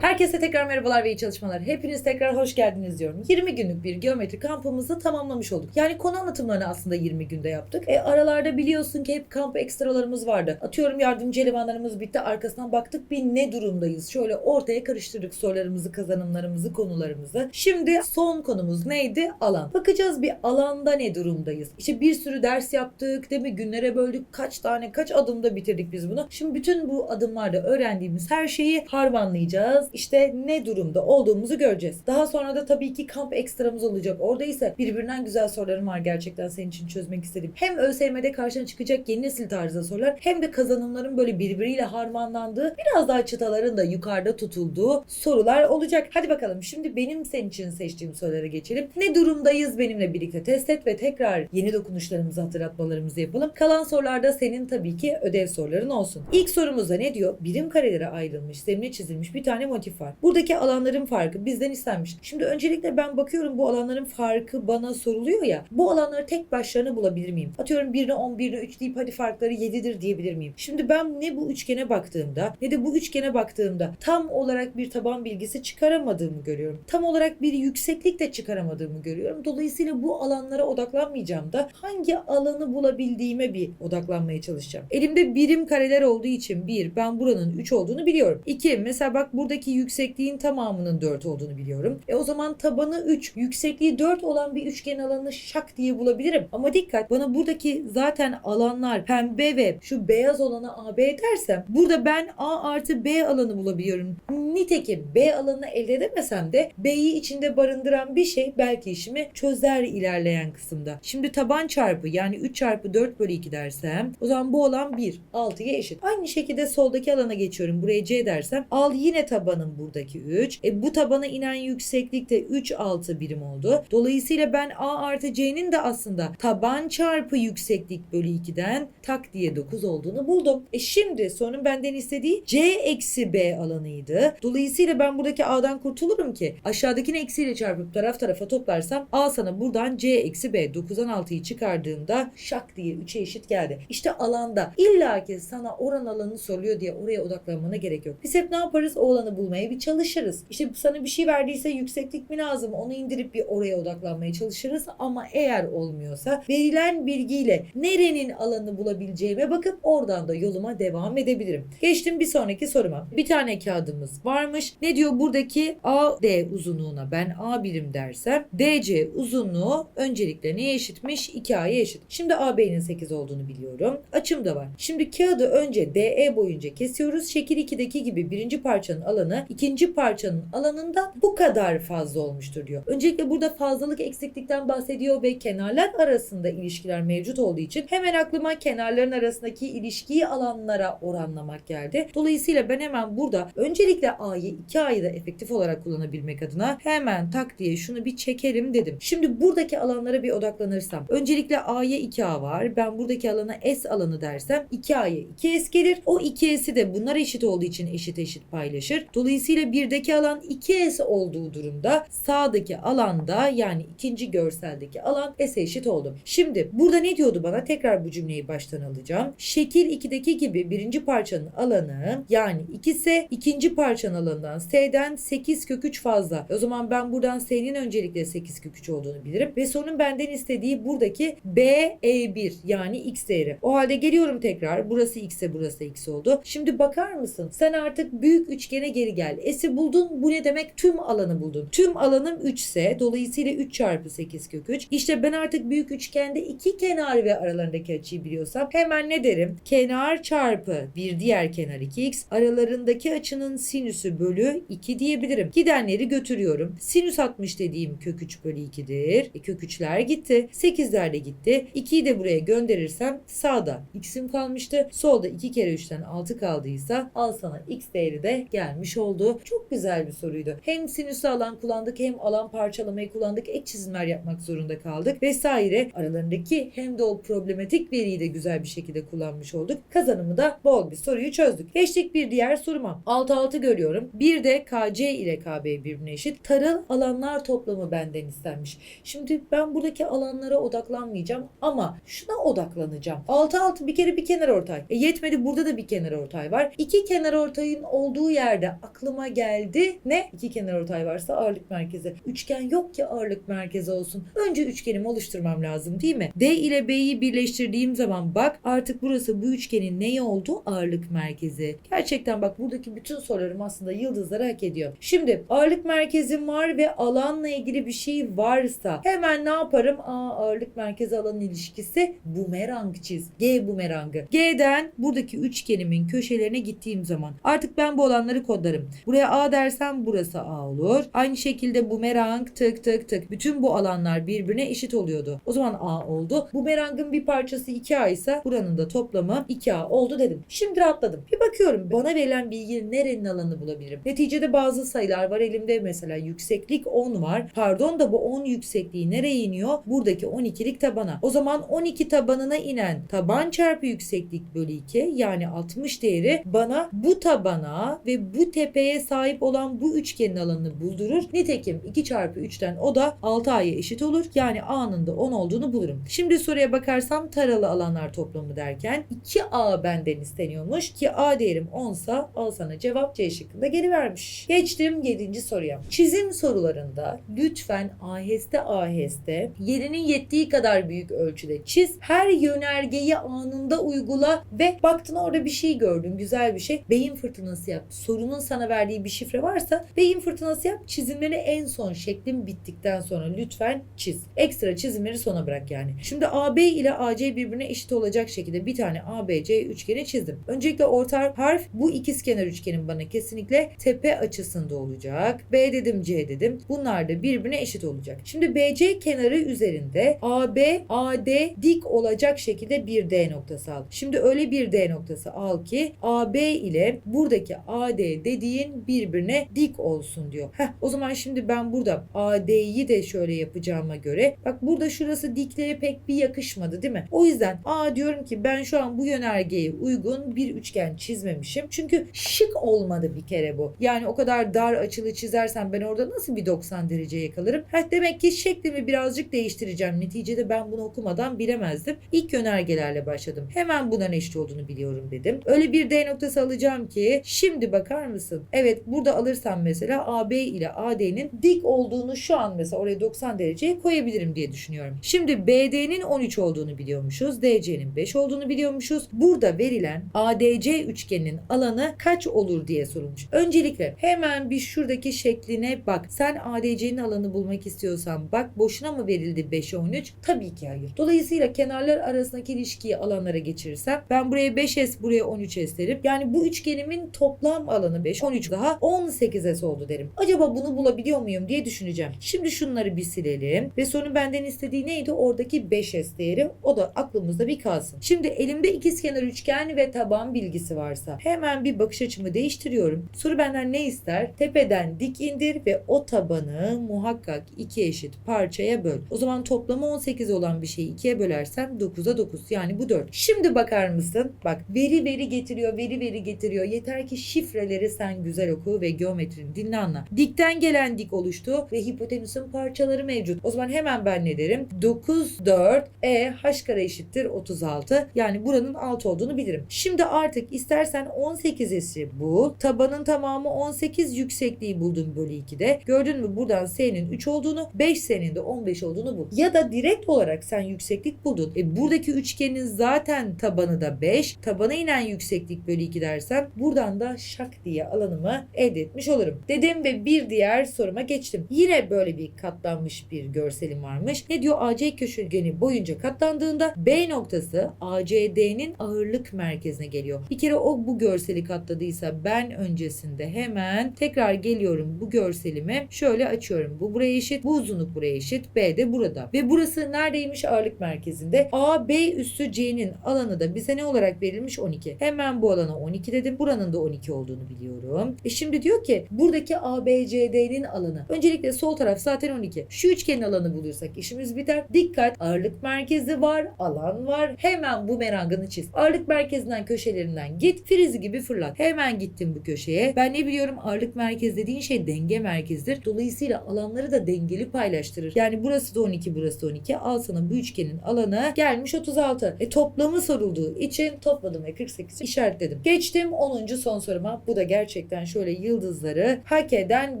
Herkese tekrar merhabalar ve iyi çalışmalar. Hepiniz tekrar hoş geldiniz diyorum. 20 günlük bir geometri kampımızı tamamlamış olduk. Yani konu anlatımlarını aslında 20 günde yaptık. E aralarda biliyorsun ki hep kamp ekstralarımız vardı. Atıyorum yardımcı elemanlarımız bitti. Arkasından baktık bir ne durumdayız. Şöyle ortaya karıştırdık sorularımızı, kazanımlarımızı, konularımızı. Şimdi son konumuz neydi? Alan. Bakacağız bir alanda ne durumdayız. İşte bir sürü ders yaptık değil mi? Günlere böldük. Kaç tane, kaç adımda bitirdik biz bunu. Şimdi bütün bu adımlarda öğrendiğimiz her şeyi harmanlayacağız. İşte ne durumda olduğumuzu göreceğiz. Daha sonra da tabii ki kamp ekstramız olacak. Orada ise birbirinden güzel sorularım var gerçekten senin için çözmek istediğim. Hem ÖSYM'de karşına çıkacak yeni nesil tarzda sorular hem de kazanımların böyle birbiriyle harmanlandığı biraz daha çıtaların da yukarıda tutulduğu sorular olacak. Hadi bakalım şimdi benim senin için seçtiğim sorulara geçelim. Ne durumdayız benimle birlikte test et ve tekrar yeni dokunuşlarımızı hatırlatmalarımızı yapalım. Kalan sorularda senin tabii ki ödev soruların olsun. İlk sorumuzda ne diyor? Birim karelere ayrılmış, zemine çizilmiş bir tane motif var. Buradaki alanların farkı bizden istenmiş. Şimdi öncelikle ben bakıyorum bu alanların farkı bana soruluyor ya. Bu alanları tek başlarına bulabilir miyim? Atıyorum 1'ine 10, 1'ine 3 deyip hadi farkları 7'dir diyebilir miyim? Şimdi ben ne bu üçgene baktığımda ne de bu üçgene baktığımda tam olarak bir taban bilgisi çıkaramadığımı görüyorum. Tam olarak bir yükseklik de çıkaramadığımı görüyorum. Dolayısıyla bu alanlara odaklanmayacağım da hangi alanı bulabildiğime bir odaklanmaya çalışacağım. Elimde birim kareler olduğu için bir ben buranın 3 olduğunu biliyorum. 2 mesela bak buradaki yüksekliğin tamamının 4 olduğunu biliyorum. E o zaman tabanı 3, yüksekliği 4 olan bir üçgen alanını şak diye bulabilirim. Ama dikkat bana buradaki zaten alanlar pembe ve şu beyaz olanı AB dersem burada ben A artı B alanı bulabiliyorum. Nitekim B alanını elde edemesem de B'yi içinde barındıran bir şey belki işimi çözer ilerleyen kısımda. Şimdi taban çarpı yani 3 çarpı 4 bölü 2 dersem o zaman bu alan 1. 6'ya eşit. Aynı şekilde soldaki alana geçiyorum. Buraya C dersem al yine tabanın buradaki 3. E bu tabana inen yükseklik de 3 6 birim oldu. Dolayısıyla ben A artı C'nin de aslında taban çarpı yükseklik bölü 2'den tak diye 9 olduğunu buldum. E şimdi sorunun benden istediği C eksi B alanıydı. Dolayısıyla ben buradaki A'dan kurtulurum ki aşağıdakini eksiyle çarpıp taraf tarafa toplarsam A sana buradan C eksi B 9'dan 6'yı çıkardığımda şak diye 3'e eşit geldi. İşte alanda illaki sana oran alanı soruyor diye oraya odaklanmana gerek yok. Biz hep ne yaparız? O alanı bulmaya bir çalışırız. İşte sana bir şey verdiyse yükseklik mi lazım? Onu indirip bir oraya odaklanmaya çalışırız. Ama eğer olmuyorsa verilen bilgiyle nerenin alanı bulabileceğime bakıp oradan da yoluma devam edebilirim. Geçtim bir sonraki soruma. Bir tane kağıdımız varmış. Ne diyor buradaki AD uzunluğuna ben A birim dersem DC uzunluğu öncelikle neye eşitmiş? 2A'ya eşit. Şimdi AB'nin 8 olduğunu biliyorum. Açım da var. Şimdi kağıdı önce DE boyunca kesiyoruz. Şekil 2'deki gibi birinci parçanın alanı ikinci parçanın alanından bu kadar fazla olmuştur diyor. Öncelikle burada fazlalık eksiklikten bahsediyor ve kenarlar arasında ilişkiler mevcut olduğu için hemen aklıma kenarların arasındaki ilişkiyi alanlara oranlamak geldi. Dolayısıyla ben hemen burada öncelikle A'yı 2A'yı da efektif olarak kullanabilmek adına hemen tak diye şunu bir çekerim dedim. Şimdi buradaki alanlara bir odaklanırsam öncelikle A'ya 2A var. Ben buradaki alana S alanı dersem 2A'ya 2S gelir. O 2S'i de bunlar eşit olduğu için eşit eşit paylaşır. Dolayısıyla birdeki alan 2S olduğu durumda sağdaki alanda yani ikinci görseldeki alan S'e eşit oldu. Şimdi burada ne diyordu bana? Tekrar bu cümleyi baştan alacağım. Şekil 2'deki gibi birinci parçanın alanı yani 2S ikinci parçanın alanından S'den 8 kök 3 fazla. O zaman ben buradan S'nin öncelikle 8 kök 3 olduğunu bilirim. Ve sorunun benden istediği buradaki B E1 yani X değeri. O halde geliyorum tekrar. Burası X'e burası X oldu. Şimdi bakar mısın? Sen artık büyük üçgene geri gel. S'i buldun. Bu ne demek? Tüm alanı buldun. Tüm alanım 3 ise dolayısıyla 3 çarpı 8 kök 3. İşte ben artık büyük üçgende iki kenar ve aralarındaki açıyı biliyorsam hemen ne derim? Kenar çarpı bir diğer kenar 2x aralarındaki açının sinüsü bölü 2 diyebilirim. Gidenleri götürüyorum. Sinüs 60 dediğim kök 3 bölü 2'dir. E, kök 3'ler gitti. 8'ler de gitti. 2'yi de buraya gönderirsem sağda x'im kalmıştı. Solda 2 kere 3'ten 6 kaldıysa al sana x değeri de gelmiş oldu. Çok güzel bir soruydu. Hem sinüsü alan kullandık hem alan parçalamayı kullandık. Ek çizimler yapmak zorunda kaldık vesaire. Aralarındaki hem de o problematik veriyi de güzel bir şekilde kullanmış olduk. Kazanımı da bol bir soruyu çözdük. Geçtik bir diğer soruma. 6-6 görüyorum. Bir de KC ile KB birbirine eşit. Tarıl alanlar toplamı benden istenmiş. Şimdi ben buradaki alanlara odaklanmayacağım ama şuna odaklanacağım. 6-6 bir kere bir kenar ortay. E yetmedi burada da bir kenar ortay var. İki kenar ortayın olduğu yerde aklıma geldi. Ne? İki kenar ortay varsa ağırlık merkezi. Üçgen yok ki ağırlık merkezi olsun. Önce üçgenimi oluşturmam lazım değil mi? D ile B'yi birleştirdiğim zaman bak artık burası bu üçgenin neyi oldu? Ağırlık merkezi. Gerçekten bak buradaki bütün sorularım aslında yıldızları hak ediyor. Şimdi ağırlık merkezim var ve alanla ilgili bir şey varsa hemen ne yaparım? Aa ağırlık merkezi alan ilişkisi bumerang çiz. G bumerangı. G'den buradaki üçgenimin köşelerine gittiğim zaman artık ben bu olanları kodlarım. Buraya A dersem burası A olur. Aynı şekilde bumerang tık tık tık. Bütün bu alanlar birbirine eşit oluyordu. O zaman A oldu. Bumerangın bir parçası 2A ise buranın da toplamı 2A oldu dedim. Şimdi rahatladım. Bir bakıyorum bana verilen bilginin nerenin alanını bulabilirim. Neticede bazı sayılar var elimde mesela yükseklik 10 var. Pardon da bu 10 yüksekliği nereye iniyor? Buradaki 12'lik tabana. O zaman 12 tabanına inen taban çarpı yükseklik bölü 2 yani 60 değeri bana bu tabana ve bu tepeye sahip olan bu üçgenin alanını buldurur. Nitekim 2 çarpı 3'ten o da 6A'ya eşit olur. Yani A'nın da 10 olduğunu bulurum. Şimdi soruya bakarsam taralı alanlar toplamı derken 2A benden isteniyormuş ki A değerim 10 sa al sana cevap C şıkkında geri vermiş. Geçtim 7. soruya. Çizim sorularında lütfen aheste aheste yerinin yettiği kadar büyük ölçüde çiz. Her yönergeyi anında uygula ve baktın orada bir şey gördün güzel bir şey. Beyin fırtınası yap. Sorunun sana verdiği bir şifre varsa beyin fırtınası yap. Çizimleri en son şeklin bittikten sonra lütfen çiz. Ekstra çizimleri sona bırak yani. Şimdi AB ile AC birbirine eşit olacak şekilde bir tane ABC üçgeni çizdim. Öncelikle orta harf bu ikizkenar üçgenin bana kesinlikle tepe açısında olacak. B dedim C dedim. Bunlar da birbirine eşit olacak. Şimdi BC kenarı üzerinde AB AD dik olacak şekilde bir D noktası al. Şimdi öyle bir D noktası al ki AB ile buradaki AD dediğin birbirine dik olsun diyor. Heh, o zaman şimdi ben burada AD'yi de şöyle yapacağıma göre bak burada şurası dikliğe pek bir yakışmadı değil mi? O yüzden A diyorum ki ben şu an bu yönergeye uygun bir üçgen çizmemişim. Çünkü şık olmadı bir kere bu. Yani o kadar dar açılı çizersem ben orada nasıl bir 90 derece yakalarım? Heh, demek ki şeklimi birazcık değiştireceğim. Neticede ben bunu okumadan bilemezdim. İlk yönergelerle başladım. Hemen bunların eşit olduğunu biliyorum dedim. Öyle bir D noktası alacağım ki şimdi bakar mısın? Evet burada alırsam mesela AB ile AD'nin dik olduğunu şu an mesela oraya 90 dereceye koyabilirim diye düşünüyorum. Şimdi BD'nin 13 olduğunu biliyormuşuz. DC'nin 5 olduğunu biliyormuşuz. Burada verilen ADC üçgeninin alanı kaç olur diye sorulmuş. Öncelikle hemen bir şuradaki şekline bak. Sen ADC'nin alanı bulmak istiyorsan bak boşuna mı verildi 5'e 13? Tabii ki hayır. Dolayısıyla kenarlar arasındaki ilişkiyi alanlara geçirirsem ben buraya 5S buraya 13S derim. Yani bu üçgenimin toplam alanı 5 13 daha 18S oldu derim. Acaba bunu bulabiliyor muyum diye düşüneceğim. Şimdi şunları bir silelim ve sonra benden istediği neydi? Oradaki 5S değeri. O da aklımızda bir kalsın. Şimdi elimde ikizkenar üçgen ve taban bilgisi varsa hemen bir bakış açımı değiştiriyorum. Soru benden ne ister? Tepeden dik indir ve o tabanı muhakkak iki eşit parçaya böl. O zaman toplamı 18 olan bir şeyi ikiye bölersem 9'a 9 yani bu 4. Şimdi bakar mısın? Bak veri veri getiriyor, veri veri getiriyor. Yeter ki şifreleri sen güzel oku ve geometrini dinle anla. Dikten gelen dik oluştu ve hipotenüsün parçaları mevcut. O zaman hemen ben ne derim? 9, 4, e h kare eşittir 36. Yani buranın 6 olduğunu bilirim. Şimdi artık istersen 18'esi bul. Tabanın tamamı 18 yüksekliği buldum bölü 2'de. Gördün mü buradan s'nin 3 olduğunu 5 s'nin de 15 olduğunu bul. Ya da direkt olarak sen yükseklik buldun. E buradaki üçgenin zaten tabanı da 5. Tabana inen yükseklik bölü 2 dersem buradan da şak diye alanımı elde etmiş olurum. Dedim ve bir diğer soruma geçtim. Yine böyle bir katlanmış bir görselim varmış. Ne diyor? AC köşegeni boyunca katlandığında B noktası ACD'nin ağırlık merkezine geliyor. Bir kere o bu görseli katladıysa ben öncesinde hemen tekrar geliyorum bu görselimi şöyle açıyorum. Bu buraya eşit, bu uzunluk buraya eşit, B de burada. Ve burası neredeymiş? Ağırlık merkezinde. A, B üstü C'nin alanı da bize ne olarak verilmiş? 12. Hemen bu alana 12 dedim. Buranın da 12 olduğunu biliyorum. E şimdi diyor ki buradaki ABCD'nin alanı. Öncelikle sol taraf zaten 12. Şu üçgenin alanı bulursak işimiz biter. Dikkat ağırlık merkezi var, alan var. Hemen bu merangını çiz. Ağırlık merkezinden köşelerinden git. Frizi gibi fırlat. Hemen gittim bu köşeye. Ben ne biliyorum ağırlık merkez dediğin şey denge merkezidir. Dolayısıyla alanları da dengeli paylaştırır. Yani burası da 12, burası da 12. Al sana bu üçgenin alanı gelmiş 36. E toplamı sorulduğu için topladım ve 48 işaretledim. Geçtim 10. son soruma. Bu da gerçek gerçekten şöyle yıldızları hak eden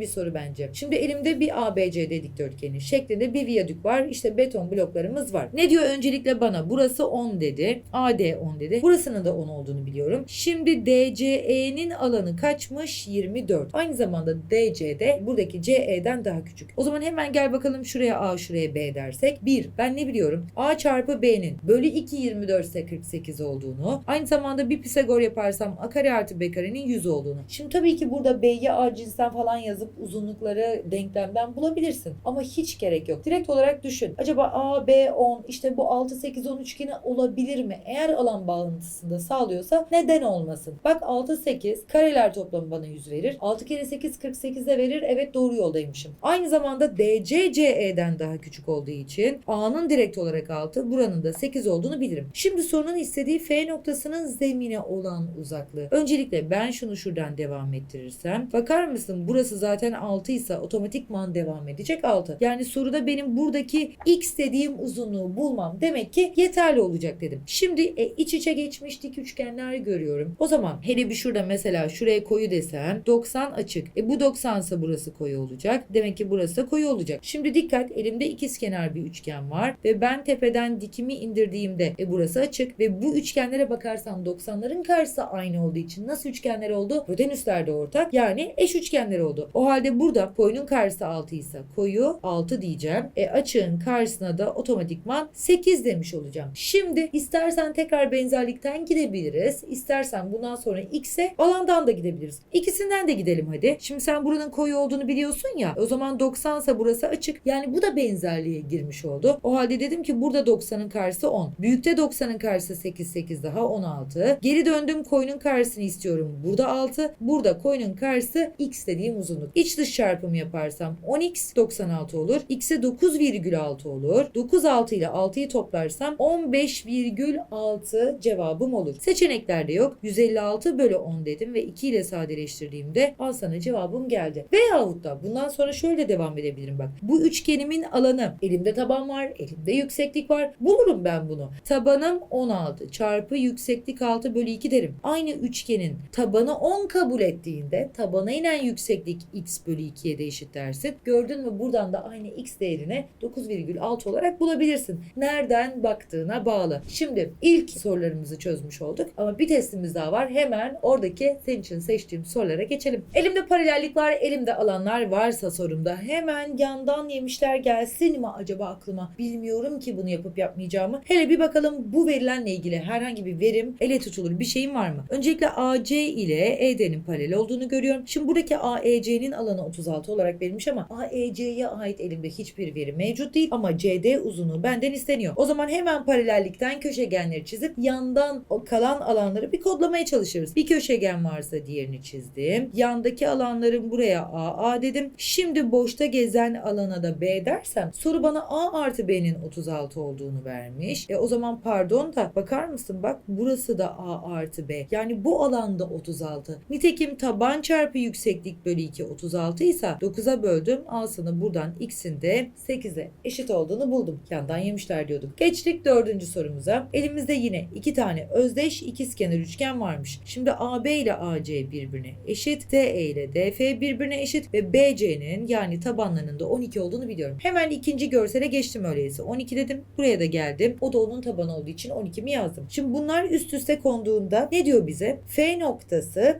bir soru bence. Şimdi elimde bir ABC dikdörtgeni şeklinde bir viyadük var. İşte beton bloklarımız var. Ne diyor öncelikle bana? Burası 10 dedi. AD 10 dedi. Burasının da 10 olduğunu biliyorum. Şimdi DCE'nin alanı kaçmış? 24. Aynı zamanda DC de buradaki CE'den daha küçük. O zaman hemen gel bakalım şuraya A şuraya B dersek. 1. Ben ne biliyorum? A çarpı B'nin bölü 2 24 ise 48 olduğunu. Aynı zamanda bir Pisagor yaparsam A kare artı B karenin 100 olduğunu. Şimdi tabii ki burada B'yi A cinsinden falan yazıp uzunlukları denklemden bulabilirsin. Ama hiç gerek yok. Direkt olarak düşün. Acaba A, B, 10 işte bu 6, 8, 10 üçgeni olabilir mi? Eğer alan bağıntısında sağlıyorsa neden olmasın? Bak 6, 8 kareler toplamı bana 100 verir. 6 kere 8 48 de verir. Evet doğru yoldaymışım. Aynı zamanda DC CE'den daha küçük olduğu için A'nın direkt olarak 6 buranın da 8 olduğunu bilirim. Şimdi sorunun istediği F noktasının zemine olan uzaklığı. Öncelikle ben şunu şuradan devam ettirirsem bakar mısın burası zaten 6 ise otomatikman devam edecek 6. Yani soruda benim buradaki x dediğim uzunluğu bulmam demek ki yeterli olacak dedim. Şimdi e, iç içe geçmiş dik üçgenler görüyorum. O zaman hele bir şurada mesela şuraya koyu desem 90 açık. E bu 90 ise burası koyu olacak. Demek ki burası da koyu olacak. Şimdi dikkat elimde ikizkenar bir üçgen var ve ben tepeden dikimi indirdiğimde e burası açık ve bu üçgenlere bakarsam 90'ların karşısı aynı olduğu için nasıl üçgenler oldu? De ortak. Yani eş üçgenler oldu. O halde burada koyunun karşısı 6 ise koyu 6 diyeceğim. E açığın karşısına da otomatikman 8 demiş olacağım. Şimdi istersen tekrar benzerlikten gidebiliriz. İstersen bundan sonra x'e alandan da gidebiliriz. İkisinden de gidelim hadi. Şimdi sen buranın koyu olduğunu biliyorsun ya. O zaman 90 ise burası açık. Yani bu da benzerliğe girmiş oldu. O halde dedim ki burada 90'ın karşısı 10. Büyükte 90'ın karşısı 8 8 daha 16. Geri döndüm koyunun karşısını istiyorum. Burada 6. Burada koyunun karşısı x dediğim uzunluk. İç dış çarpımı yaparsam 10x 96 olur. x'e 9,6 olur. 9 6 ile 6'yı toplarsam 15,6 cevabım olur. Seçeneklerde yok. 156 bölü 10 dedim ve 2 ile sadeleştirdiğimde al sana cevabım geldi. Veyahut da bundan sonra şöyle devam edebilirim bak. Bu üçgenimin alanı elimde taban var, elimde yükseklik var. Bulurum ben bunu. Tabanım 16 çarpı yükseklik 6 bölü 2 derim. Aynı üçgenin tabanı 10 kabul ettiğinde tabana inen yükseklik x bölü 2'ye de eşit dersin. Gördün mü buradan da aynı x değerini 9,6 olarak bulabilirsin. Nereden baktığına bağlı. Şimdi ilk sorularımızı çözmüş olduk ama bir testimiz daha var. Hemen oradaki senin için seçtiğim sorulara geçelim. Elimde paralellik var, elimde alanlar varsa sorumda hemen yandan yemişler gelsin mi acaba aklıma? Bilmiyorum ki bunu yapıp yapmayacağımı. Hele bir bakalım bu verilenle ilgili herhangi bir verim ele tutulur bir şeyim var mı? Öncelikle AC ile ED'nin paralel olduğunu görüyorum. Şimdi buradaki AEC'nin alanı 36 olarak verilmiş ama AEC'ye ait elimde hiçbir veri mevcut değil ama CD uzunluğu benden isteniyor. O zaman hemen paralellikten köşegenleri çizip yandan kalan alanları bir kodlamaya çalışırız. Bir köşegen varsa diğerini çizdim. Yandaki alanların buraya AA dedim. Şimdi boşta gezen alana da B dersem soru bana A artı B'nin 36 olduğunu vermiş. E o zaman pardon da bakar mısın bak burası da A artı B. Yani bu alanda 36. Nitekim taban çarpı yükseklik bölü 2 36 ise 9'a böldüm. Al sana buradan x'in de 8'e eşit olduğunu buldum. Yandan yemişler diyorduk. Geçtik dördüncü sorumuza. Elimizde yine iki tane özdeş ikizkenar üçgen varmış. Şimdi AB ile AC birbirine eşit. DE ile DF birbirine eşit ve BC'nin yani tabanlarının da 12 olduğunu biliyorum. Hemen ikinci görsele geçtim öyleyse. 12 dedim. Buraya da geldim. O da onun tabanı olduğu için 12 mi yazdım. Şimdi bunlar üst üste konduğunda ne diyor bize? F noktası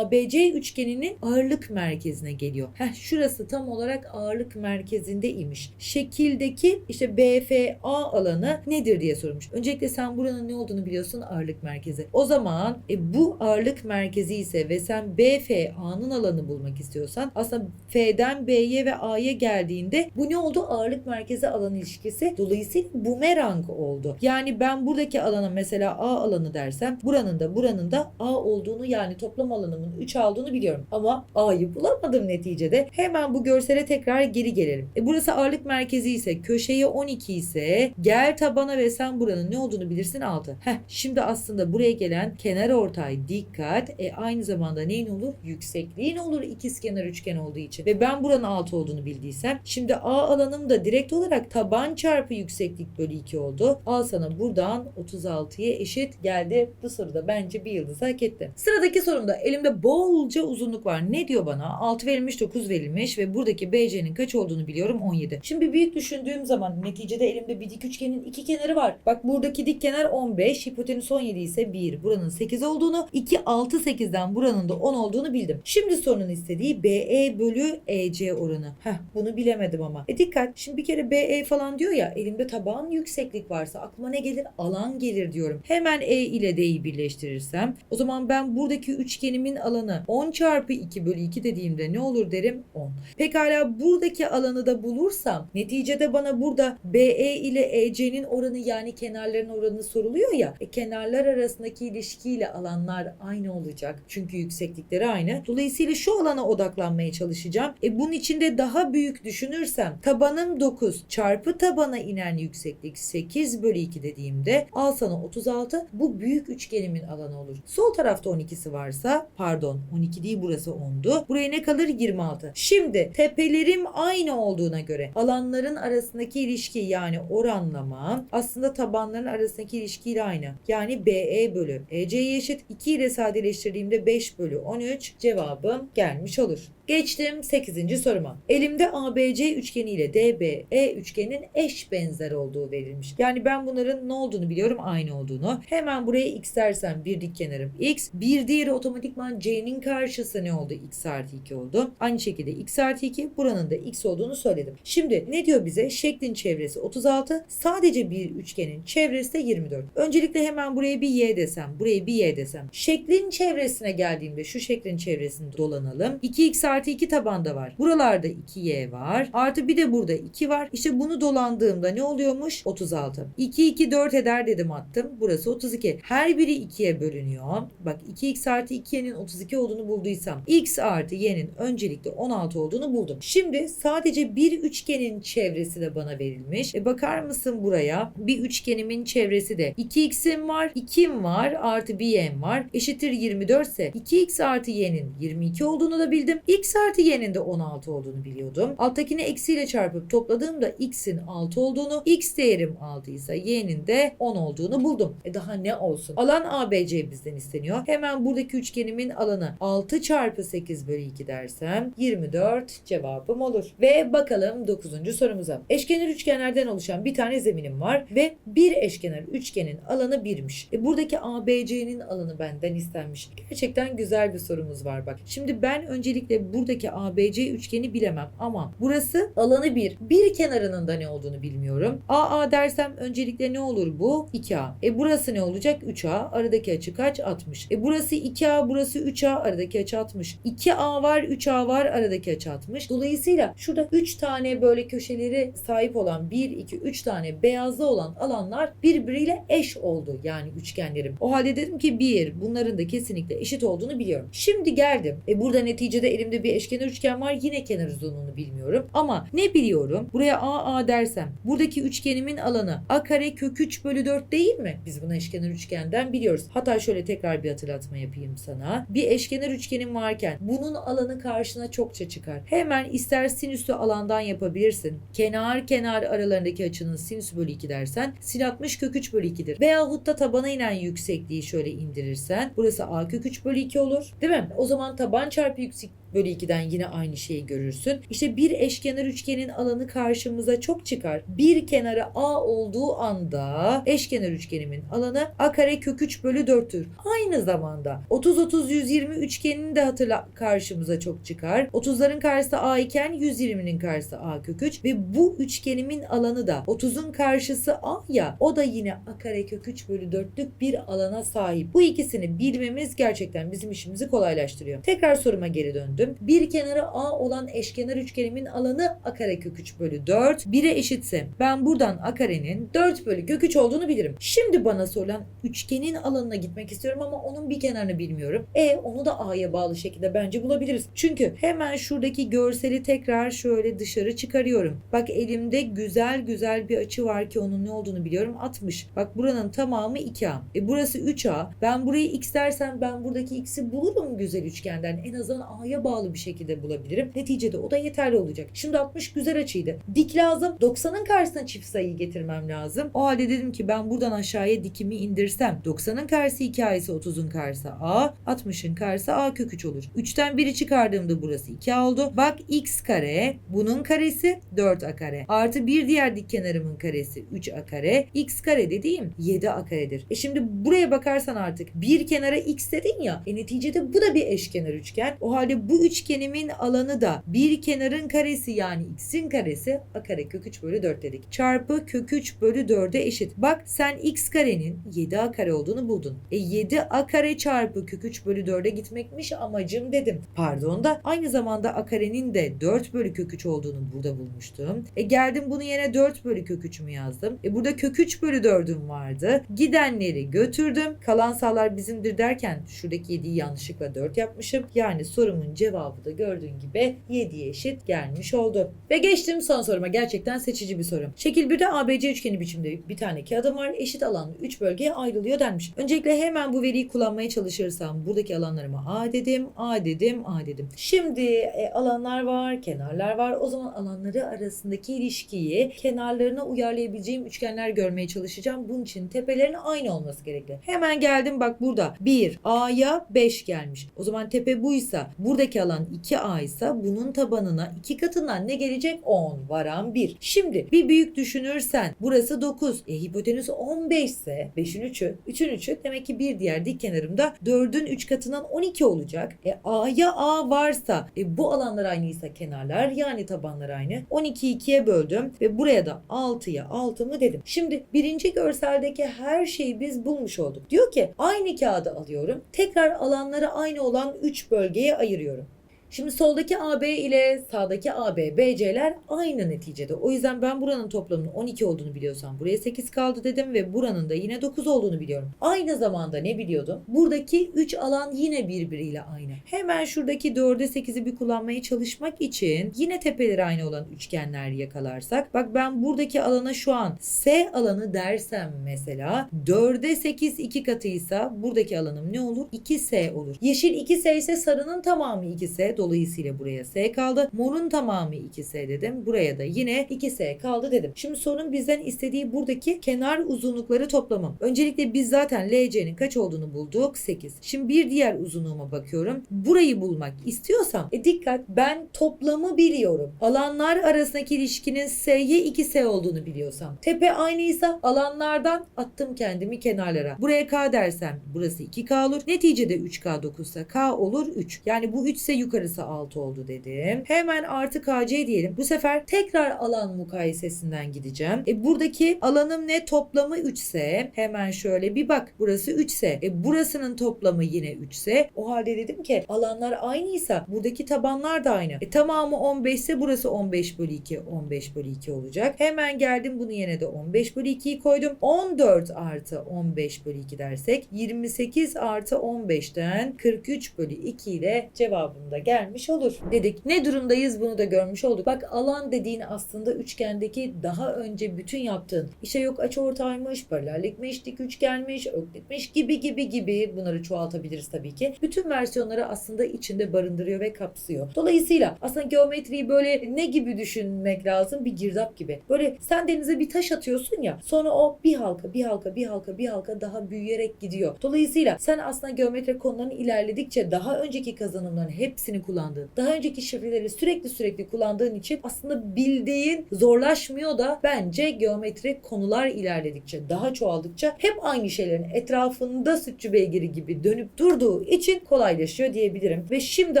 ABC üçgeninin ağırlık merkezine geliyor. Heh, şurası tam olarak ağırlık merkezindeymiş. Şekildeki işte BFA alanı nedir diye sormuş. Öncelikle sen buranın ne olduğunu biliyorsun ağırlık merkezi. O zaman e, bu ağırlık merkezi ise ve sen BFA'nın alanı bulmak istiyorsan aslında F'den B'ye ve A'ya geldiğinde bu ne oldu? Ağırlık merkezi alan ilişkisi. Dolayısıyla bumerang oldu. Yani ben buradaki alana mesela A alanı dersem buranın da buranın da A olduğunu yani toplam alanımın 3 aldığını biliyorum. Ama A'yı bulamadım neticede. Hemen bu görsele tekrar geri gelelim. E burası ağırlık merkezi ise köşeye 12 ise gel tabana ve sen buranın ne olduğunu bilirsin 6. Heh şimdi aslında buraya gelen kenar ortay dikkat. E aynı zamanda neyin olur? Yüksekliğin olur ikizkenar üçgen olduğu için. Ve ben buranın 6 olduğunu bildiysem şimdi A alanım da direkt olarak taban çarpı yükseklik bölü 2 oldu. Al sana buradan 36'ya eşit geldi. Bu soruda bence bir yıldız hak etti. Sıradaki sorumda elimde bol bolca uzunluk var. Ne diyor bana? 6 verilmiş 9 verilmiş ve buradaki BC'nin kaç olduğunu biliyorum 17. Şimdi büyük düşündüğüm zaman neticede elimde bir dik üçgenin iki kenarı var. Bak buradaki dik kenar 15, hipotenüs 17 ise 1. Buranın 8 olduğunu, 2 6 8'den buranın da 10 olduğunu bildim. Şimdi sorunun istediği BE bölü EC oranı. Heh bunu bilemedim ama. E dikkat şimdi bir kere BE falan diyor ya elimde taban yükseklik varsa aklıma ne gelir? Alan gelir diyorum. Hemen E ile D'yi birleştirirsem o zaman ben buradaki üçgenimin alanı 10 çarpı 2 bölü 2 dediğimde ne olur derim? 10. Pekala buradaki alanı da bulursam neticede bana burada BE ile EC'nin oranı yani kenarların oranı soruluyor ya. E, kenarlar arasındaki ilişkiyle alanlar aynı olacak. Çünkü yükseklikleri aynı. Dolayısıyla şu alana odaklanmaya çalışacağım. E bunun içinde daha büyük düşünürsem tabanım 9 çarpı tabana inen yükseklik 8 bölü 2 dediğimde al sana 36 bu büyük üçgenimin alanı olur. Sol tarafta 12'si varsa pardon 12 değil burası 10'du. Buraya ne kalır 26. Şimdi tepelerim aynı olduğuna göre alanların arasındaki ilişki yani oranlama aslında tabanların arasındaki ilişkiyle aynı. Yani BE bölü EC'ye eşit 2 ile sadeleştirdiğimde 5 bölü 13 cevabım gelmiş olur. Geçtim 8. soruma. Elimde ABC üçgeni ile DBE üçgeninin eş benzer olduğu verilmiş. Yani ben bunların ne olduğunu biliyorum aynı olduğunu. Hemen buraya x dersem bir dik kenarım x. Bir diğeri otomatikman C'nin karşısı ne oldu? x artı 2 oldu. Aynı şekilde x artı 2 buranın da x olduğunu söyledim. Şimdi ne diyor bize? Şeklin çevresi 36. Sadece bir üçgenin çevresi de 24. Öncelikle hemen buraya bir y desem. Buraya bir y desem. Şeklin çevresine geldiğimde şu şeklin çevresini dolanalım. 2x artı 2 tabanda var. Buralarda 2y var. Artı bir de burada 2 var. İşte bunu dolandığımda ne oluyormuş? 36. 2 2 4 eder dedim attım. Burası 32. Her biri 2'ye bölünüyor. Bak 2x artı 2y'nin 32 olduğunu bulduysam x artı y'nin öncelikle 16 olduğunu buldum. Şimdi sadece bir üçgenin çevresi de bana verilmiş. E bakar mısın buraya? Bir üçgenimin çevresi de 2x'im var, 2'm var, artı bir y'm var. Eşittir 24 ise 2x artı y'nin 22 olduğunu da bildim. x artı y'nin de 16 olduğunu biliyordum. Alttakini eksiyle çarpıp topladığımda x'in 6 olduğunu, x değerim 6 ise y'nin de 10 olduğunu buldum. E daha ne olsun? Alan ABC bizden isteniyor. Hemen buradaki üçgenimin alanı 6 çarpı 8 bölü 2 dersem 24 cevabım olur. Ve bakalım 9. sorumuza. Eşkenar üçgenlerden oluşan bir tane zeminim var ve bir eşkenar üçgenin alanı 1'miş. E buradaki ABC'nin alanı benden istenmiş. Gerçekten güzel bir sorumuz var bak. Şimdi ben öncelikle buradaki ABC üçgeni bilemem ama burası alanı 1. Bir kenarının da ne olduğunu bilmiyorum. AA dersem öncelikle ne olur bu? 2A. E burası ne olacak? 3A. Aradaki açı kaç? 60. E burası 2A, burası 3A. Aradaki açı 60. 2A var, 3A var. Aradaki açı 60. Dolayısıyla şurada 3 tane böyle köşeleri sahip olan 1, 2, 3 tane beyazlı olan alanlar birbiriyle eş oldu. Yani üçgenlerim. O halde dedim ki 1. Bunların da kesinlikle eşit olduğunu biliyorum. Şimdi geldim. E burada neticede elimde bir eşkenar üçgen var. Yine kenar uzunluğunu bilmiyorum. Ama ne biliyorum? Buraya AA dersem buradaki üçgenimin alanı A kare kök 3 bölü 4 değil mi? Biz bunu eşkenar üçgenden biliyoruz. Hatta şöyle tekrar bir hatırlatma yapayım sana. Bir eşkenar üçgenin varken bunun alanı karşına çokça çıkar. Hemen ister sinüsü alandan yapabilirsin. Kenar kenar aralarındaki açının sinüsü bölü 2 dersen sin 60 kök 3 bölü 2'dir. Veyahut da tabana inen yüksekliği şöyle indirirsen burası A kök 3 bölü 2 olur. Değil mi? O zaman taban çarpı yüksek bölü 2'den yine aynı şeyi görürsün. İşte bir eşkenar üçgenin alanı karşımıza çok çıkar. Bir kenarı A olduğu anda eşkenar üçgenimin alanı A kare kök 3 bölü 4'tür. Aynı zamanda 30 30 120 üçgenini de hatırla karşımıza çok çıkar. 30'ların karşısı A iken 120'nin karşısı A kök 3 ve bu üçgenimin alanı da 30'un karşısı A ya o da yine A kare kök 3 bölü 4'lük bir alana sahip. Bu ikisini bilmemiz gerçekten bizim işimizi kolaylaştırıyor. Tekrar soruma geri döndüm. Bir kenarı A olan eşkenar üçgenimin alanı A kare kök 3 bölü 4. 1'e eşitse ben buradan A karenin 4 bölü kök 3 olduğunu bilirim. Şimdi bana sorulan üçgenin alanına gitmek istiyorum ama onun bir kenarını bilmiyorum. E onu da A'ya bağlı şekilde bence bulabiliriz. Çünkü hemen şuradaki görseli tekrar şöyle dışarı çıkarıyorum. Bak elimde güzel güzel bir açı var ki onun ne olduğunu biliyorum. 60. Bak buranın tamamı 2A. E burası 3A. Ben burayı x dersem ben buradaki x'i bulurum güzel üçgenden. En azından A'ya bağlı bir şekilde bulabilirim. Neticede o da yeterli olacak. Şimdi 60 güzel açıydı. Dik lazım. 90'ın karşısına çift sayıyı getirmem lazım. O halde dedim ki ben buradan aşağıya dikimi indirsem 90'ın karşısı 2A ise 30'un karşısı a, 60'ın karşısı a kök 3 olur. 3'ten 1'i çıkardığımda burası 2a oldu. Bak x kare bunun karesi 4a kare. Artı bir diğer dik kenarımın karesi 3a kare. x kare dediğim 7a karedir. E şimdi buraya bakarsan artık bir kenara x dedin ya. E neticede bu da bir eşkenar üçgen. O halde bu üçgenimin alanı da bir kenarın karesi yani x'in karesi a kare kök 3 bölü 4 dedik. Çarpı kök 3 bölü 4'e eşit. Bak sen x karenin 7a kare olduğunu buldun. E 7a kare çarpı kök 3 bölü 4'e gitmekmiş amacım dedim. Pardon da aynı zamanda a karenin de 4 bölü kök 3 olduğunu burada bulmuştum. E geldim bunu yine 4 bölü kök 3'ümü yazdım. E burada kök 3 bölü 4'üm vardı. Gidenleri götürdüm. Kalan sağlar bizimdir derken şuradaki 7'yi yanlışlıkla 4 yapmışım. Yani sorumun cevabı da gördüğün gibi 7'ye eşit gelmiş oldu. Ve geçtim son soruma. Gerçekten seçici bir soru. Şekil 1'de ABC üçgeni biçimde bir tane kağıdım var. Eşit alan 3 bölgeye ayrılıyor denmiş. Öncelikle hemen bu veriyi kullanmaya çalışırsam buradaki alanlarıma A dedim, A dedim, A dedim. Şimdi e, alanlar var, kenarlar var. O zaman alanları arasındaki ilişkiyi kenarlarına uyarlayabileceğim üçgenler görmeye çalışacağım. Bunun için tepelerin aynı olması gerekli. Hemen geldim bak burada 1 A'ya 5 gelmiş. O zaman tepe buysa buradaki alan 2A ise bunun tabanına 2 katından ne gelecek? 10 varan 1. Şimdi bir büyük düşünürsen burası 9. E hipotenüs 15 ise 5'in 3'ü 3'ün 3'ü demek ki bir diğer dik kenarımda 4'ün 3 katından 12 olacak. E A'ya A varsa e, bu alanlar aynıysa kenarlar yani tabanlar aynı. 12'yi 2'ye böldüm ve buraya da 6'ya 6 mı dedim. Şimdi birinci görseldeki her şeyi biz bulmuş olduk. Diyor ki aynı kağıdı alıyorum. Tekrar alanları aynı olan 3 bölgeye ayırıyorum. Şimdi soldaki AB ile sağdaki AB, BC'ler aynı neticede. O yüzden ben buranın toplamının 12 olduğunu biliyorsam buraya 8 kaldı dedim ve buranın da yine 9 olduğunu biliyorum. Aynı zamanda ne biliyordum? Buradaki 3 alan yine birbiriyle aynı. Hemen şuradaki 4'e 8'i bir kullanmaya çalışmak için yine tepeleri aynı olan üçgenler yakalarsak. Bak ben buradaki alana şu an S alanı dersem mesela 4'e 8 2 katıysa buradaki alanım ne olur? 2S olur. Yeşil 2S ise sarının tamamı 2S. Dolayısıyla buraya S kaldı. Morun tamamı 2S dedim. Buraya da yine 2S kaldı dedim. Şimdi sorun bizden istediği buradaki kenar uzunlukları toplamam. Öncelikle biz zaten LC'nin kaç olduğunu bulduk? 8. Şimdi bir diğer uzunluğuma bakıyorum. Burayı bulmak istiyorsam e dikkat ben toplamı biliyorum. Alanlar arasındaki ilişkinin S'ye 2S olduğunu biliyorsam. Tepe aynıysa alanlardan attım kendimi kenarlara. Buraya K dersem burası 2K olur. Neticede 3K 9 ise K olur 3. Yani bu 3 ise yukarısı 6 oldu dedim. Hemen artı KC diyelim. Bu sefer tekrar alan mukayesesinden gideceğim. E buradaki alanım ne? Toplamı 3 ise hemen şöyle bir bak. Burası 3 ise e burasının toplamı yine 3 ise o halde dedim ki alanlar aynıysa buradaki tabanlar da aynı. E tamamı 15 ise burası 15 bölü 2 15 bölü 2 olacak. Hemen geldim bunu yine de 15 bölü 2'yi koydum. 14 artı 15 bölü 2 dersek 28 artı 15'ten 43 bölü 2 ile cevabım da gelmiş olur dedik. Ne durumdayız bunu da görmüş olduk. Bak alan dediğin aslında üçgendeki daha önce bütün yaptığın işte yok açıortaymış, paralellikmiş, dik üçgenmiş, öklitmiş gibi gibi gibi bunları çoğaltabiliriz tabii ki. Bütün versiyonları aslında içinde barındırıyor ve kapsıyor. Dolayısıyla aslında geometriyi böyle ne gibi düşünmek lazım? Bir girdap gibi. Böyle sen denize bir taş atıyorsun ya sonra o bir halka bir halka bir halka bir halka daha büyüyerek gidiyor. Dolayısıyla sen aslında geometri konularını ilerledikçe daha önceki kazanımların hepsini kullandığın, daha önceki şifreleri sürekli sürekli kullandığın için aslında bildiğin zorlaşmıyor da bence geometri konular ilerledikçe, daha çoğaldıkça hep aynı şeylerin etrafında sütçü beygiri gibi dönüp durduğu için kolaylaşıyor diyebilirim. Ve şimdi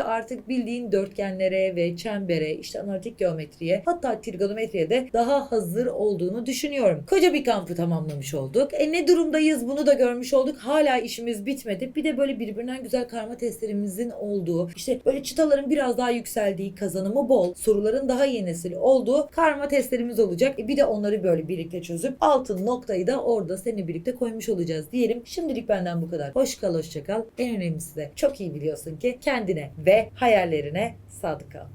artık bildiğin dörtgenlere ve çembere, işte analitik geometriye hatta trigonometriye de daha hazır olduğunu düşünüyorum. Koca bir kampı tamamlamış olduk. E ne durumdayız bunu da görmüş olduk. Hala işimiz bitmedi. Bir de böyle birbirinden güzel karma testlerimizin olduğu, işte böyle çıtaların biraz daha yükseldiği, kazanımı bol, soruların daha iyi nesil olduğu karma testlerimiz olacak. E bir de onları böyle birlikte çözüp altın noktayı da orada seninle birlikte koymuş olacağız diyelim. Şimdilik benden bu kadar. Hoş kal, hoşça kal. En önemlisi de çok iyi biliyorsun ki kendine ve hayallerine sadık kal.